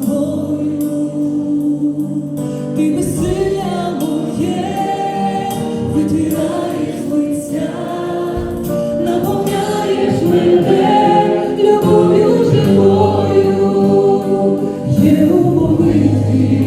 тобою, ти безсилля моє, витираєш лиця, наповняєш мене, любов'ю живою, є у молитві.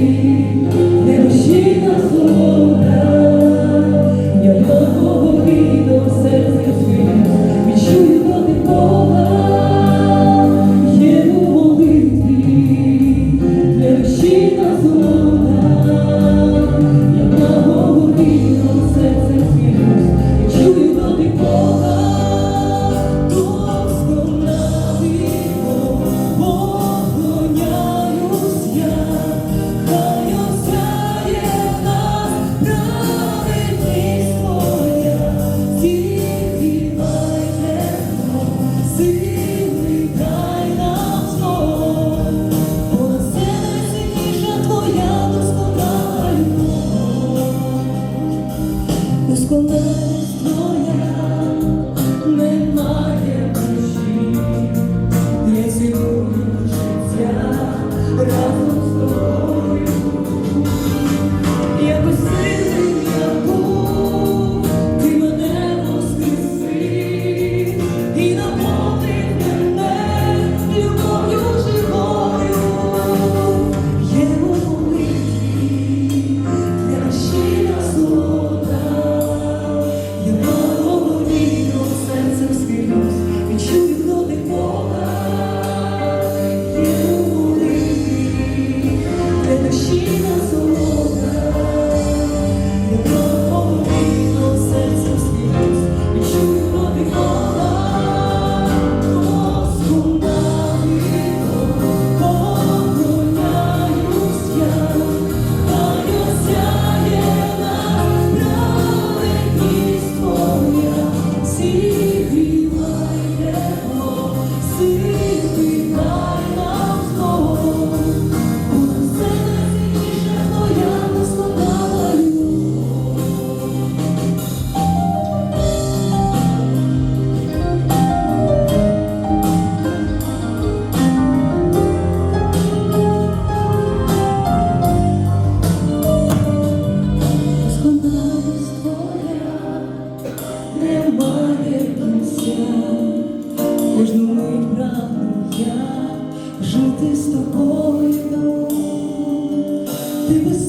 немає кінця, кожну мить прагну я жити з тобою, ти без